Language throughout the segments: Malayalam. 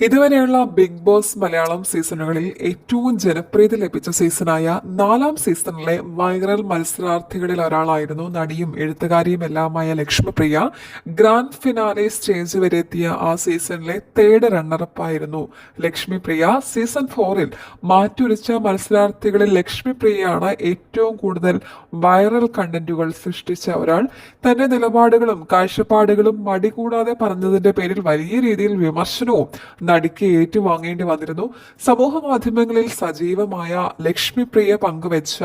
ഇതുവരെയുള്ള ബിഗ് ബോസ് മലയാളം സീസണുകളിൽ ഏറ്റവും ജനപ്രീതി ലഭിച്ച സീസണായ നാലാം സീസണിലെ വൈറൽ മത്സരാർത്ഥികളിൽ ഒരാളായിരുന്നു നടിയും എഴുത്തുകാരിയും എല്ലാമായ ലക്ഷ്മിപ്രിയ. ഗ്രാൻഡ് ഫിനാലെ സ്റ്റേജ് വരെ എത്തിയ ആ സീസണിലെ തേർഡ് റണ്ണറപ്പായിരുന്നു ലക്ഷ്മിപ്രിയ. സീസൺ ഫോറിൽ മാറ്റുരച്ച മത്സരാർത്ഥികളിൽ ലക്ഷ്മിപ്രിയയാണ് ഏറ്റവും കൂടുതൽ വൈറൽ കണ്ടന്റുകൾ സൃഷ്ടിച്ച ഒരാൾ. തന്റെ നിലപാടുകളും കാഴ്ചപ്പാടുകളും മടികൂടാതെ പറഞ്ഞതിന്റെ പേരിൽ വലിയ രീതിയിൽ വിമർശനവും നടിക്ക് ഏറ്റുവാങ്ങേണ്ടി വന്നിരുന്നു. സമൂഹ മാധ്യമങ്ങളിൽ സജീവമായ ലക്ഷ്മിപ്രിയ പങ്കുവച്ച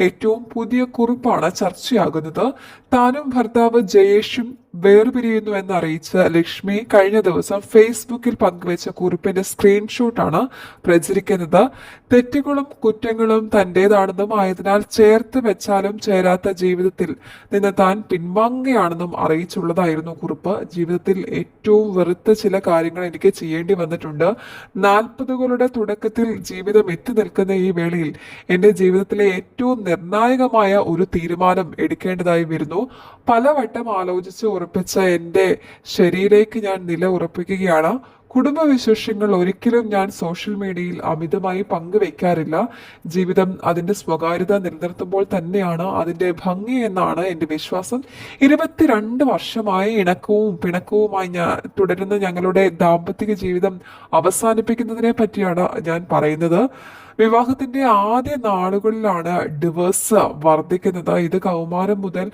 ഏറ്റവും പുതിയ കുറിപ്പാണ് ചർച്ചയാകുന്നത്. താനും ഭർത്താവ് ജയേഷും വേർപിരിയുന്നു എന്നറിയിച്ച ലക്ഷ്മി കഴിഞ്ഞ ദിവസം ഫേസ്ബുക്കിൽ പങ്കുവച്ച കുറിപ്പിന്റെ സ്ക്രീൻഷോട്ടാണ് പ്രചരിക്കുന്നത്. തെറ്റുകളും കുറ്റങ്ങളും തന്റേതാണെന്നും ആയതിനാൽ ചേർത്ത് വെച്ചാലും ചേരാത്ത ജീവിതത്തിൽ നിന്ന് താൻ പിൻവാങ്ങുകയാണെന്നും അറിയിച്ചുള്ളതായിരുന്നു കുറിപ്പ്. ജീവിതത്തിൽ ഏറ്റവും വെറുത്ത ചില കാര്യങ്ങൾ എനിക്ക് ചെയ്യേണ്ടി വന്നിട്ടുണ്ട്. നാൽപ്പതുകളുടെ തുടക്കത്തിൽ ജീവിതം എത്തി നിൽക്കുന്ന ഈ വേളയിൽ എന്റെ ജീവിതത്തിലെ ഏറ്റവും നിർണായകമായ ഒരു തീരുമാനം എടുക്കേണ്ടതായി വരുന്നു. പലവട്ടം ആലോചിച്ച് ഉറപ്പിച്ച എന്റെ ശരീരേക്ക് ഞാൻ നില ഉറപ്പിക്കുകയാണ്. കുടുംബവിശേഷങ്ങൾ ഒരിക്കലും ഞാൻ സോഷ്യൽ മീഡിയയിൽ അമിതമായി പങ്കുവെക്കാറില്ല. ജീവിതം അതിന്റെ സ്വകാര്യത നിലനിർത്തുമ്പോൾ തന്നെയാണ് അതിന്റെ ഭംഗി എന്നാണ് എന്റെ വിശ്വാസം. ഇരുപത്തിരണ്ട് വർഷമായി ഇണക്കവും പിണക്കവുമായി ഞാൻ തുടരുന്ന ഞങ്ങളുടെ ദാമ്പത്തിക ജീവിതം അവസാനിപ്പിക്കുന്നതിനെ പറ്റിയാണ് ഞാൻ പറയുന്നത്. വിവാഹത്തിന്റെ ആദ്യ നാളുകളിലാണ് ഡിവേഴ്സ് വർദ്ധിക്കുന്നത്. ഇത് കൗമാരം മുതൽ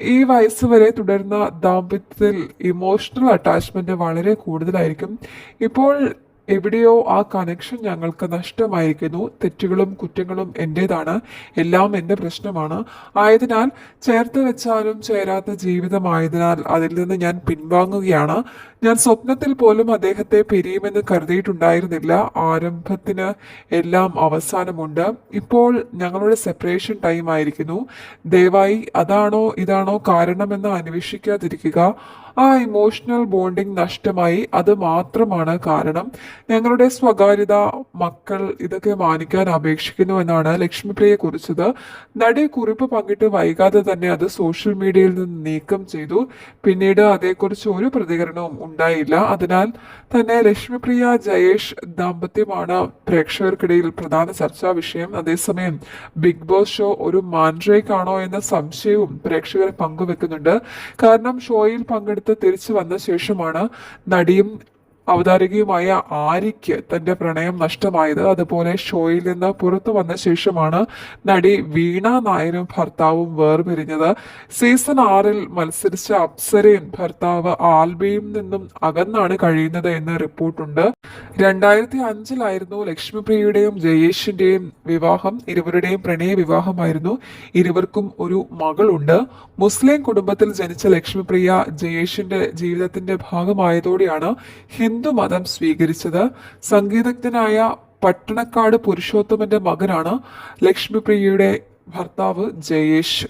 ഈ വയസ്സ് വരെ തുടരുന്ന ദാമ്പത്യത്തിൽ ഇമോഷണൽ അറ്റാച്ച്മെന്റ് വളരെ കൂടുതലായിരിക്കും. ഇപ്പോൾ എവിടെയോ ആ കണക്ഷൻ ഞങ്ങൾക്ക് നഷ്ടമായിരിക്കുന്നു. തെറ്റുകളും കുറ്റങ്ങളും എന്റെതാണ് എല്ലാം എന്റെ പ്രശ്നമാണ്. ആയതിനാൽ ചേർത്ത് വെച്ചാലും ചേരാത്ത ജീവിതമായതിനാൽ അതിൽ നിന്ന് ഞാൻ പിൻവാങ്ങുകയാണ്. ഞാൻ സ്വപ്നത്തിൽ പോലും അദ്ദേഹത്തെ പിരിയുമെന്ന് കരുതിയിട്ടുണ്ടായിരുന്നില്ല. ആരംഭത്തിന് എല്ലാം അവസാനമുണ്ട്. ഇപ്പോൾ ഞങ്ങളുടെ സെപ്പറേഷൻ ടൈം ആയിരിക്കുന്നു. ദയവായി അതാണോ ഇതാണോ കാരണമെന്ന് അന്വേഷിക്കാതിരിക്കുക. ആ ഇമോഷണൽ ബോണ്ടിങ് നഷ്ടമായി. അത് മാത്രമാണ് കാരണം. ഞങ്ങളുടെ സ്വകാര്യത മക്കൾ ഇതൊക്കെ മാനിക്കാൻ അപേക്ഷിക്കുന്നു എന്നാണ് ലക്ഷ്മിപ്രിയെ കുറിച്ചത്. നടി കുറിപ്പ് പങ്കിട്ട് വൈകാതെ തന്നെ അത് സോഷ്യൽ മീഡിയയിൽ നിന്ന് നീക്കം ചെയ്തു. പിന്നീട് അതേക്കുറിച്ച് ഒരു പ്രതികരണവും ഉണ്ടായില്ല. അതിനാൽ തന്നെ ലക്ഷ്മിപ്രിയ ജയേഷ് ദാമ്പത്യമാണ് പ്രേക്ഷകർക്കിടയിൽ പ്രധാന ചർച്ചാ വിഷയം. അതേസമയം ബിഗ് ബോസ് ഷോ ഒരു മാൻഡ്രേക്ക് ആണോ എന്ന സംശയവും പ്രേക്ഷകരെ പങ്കുവെക്കുന്നുണ്ട്. കാരണം ഷോയിൽ പങ്കെടുത്ത് തിരിച്ചു വന്ന ശേഷമാണ് നടിയും അവതാരകയുമായ ആര്യയ്ക്ക് തന്റെ പ്രണയം നഷ്ടമായത് അതുപോലെ ഷോയിൽ നിന്ന് പുറത്തു വന്ന ശേഷമാണ് നടി വീണ നായരും ഭർത്താവും വേർപിരിഞ്ഞത്. സീസൺ ആറിൽ മത്സരിച്ച അപ്സരയും ഭർത്താവ് ആൽബിയും നിന്നും അകന്നാണ് കഴിയുന്നത് എന്ന് റിപ്പോർട്ടുണ്ട്. രണ്ടായിരത്തി അഞ്ചിലായിരുന്നു ലക്ഷ്മിപ്രിയയുടെയും ജയേഷിന്റെയും വിവാഹം. ഇരുവരുടെയും പ്രണയ വിവാഹമായിരുന്നു. ഇരുവർക്കും ഒരു മകളുണ്ട്. മുസ്ലിം കുടുംബത്തിൽ ജനിച്ച ലക്ഷ്മിപ്രിയ ജയേഷിന്റെ ജീവിതത്തിന്റെ ഭാഗമായതോടെയാണ് ഹിന്ദു മതം സ്വീകരിച്ചത്? സംഗീതജ്ഞനായ പട്ടണക്കാട് പുരുഷോത്തമന്റെ മകനാണ് ലക്ഷ്മിപ്രിയയുടെ ഭർത്താവ് ജയേഷ്.